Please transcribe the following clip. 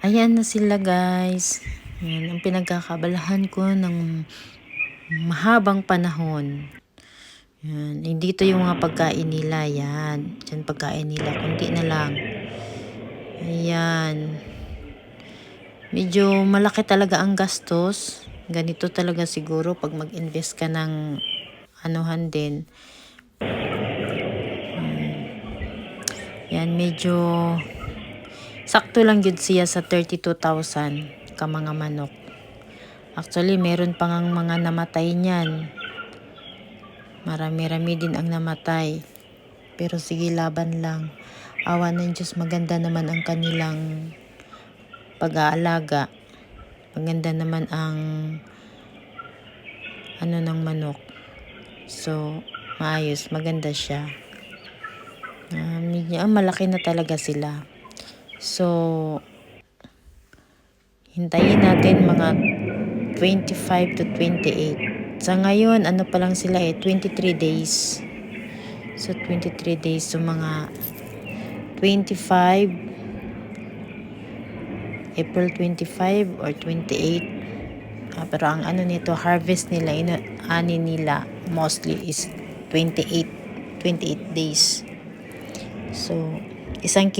Ayan na sila guys. Yan ang pinagkakabalahan ko ng mahabang panahon. Yan. Hindi to yung mga pagkain nila. Yan. Yan pagkain nila. Kunti na lang. Ayan. Medyo malaki talaga ang gastos. Ganito talaga siguro pag mag-invest ka ng anuhan din. Hmm. Yan, medyo sakto lang yun siya sa 32,000 ka mga manok. Actually, meron pang ang mga namatay niyan. Marami-rami din ang namatay. Pero sige, laban lang. Awa ng Diyos, maganda naman ang kanilang pag-aalaga. Maganda naman ang ano ng manok. So, maayos, maganda siya. Ah, medyo, ah, malaki na talaga sila. So, hintayin natin mga 25 to 28. Sa ngayon, ano pa lang sila eh, 23 days. So, 23 days. So, mga 25, April 25 or 28. Ah, pero ang ano nito, harvest nila, ino, ani nila, mostly is 28, 28 days. So, isang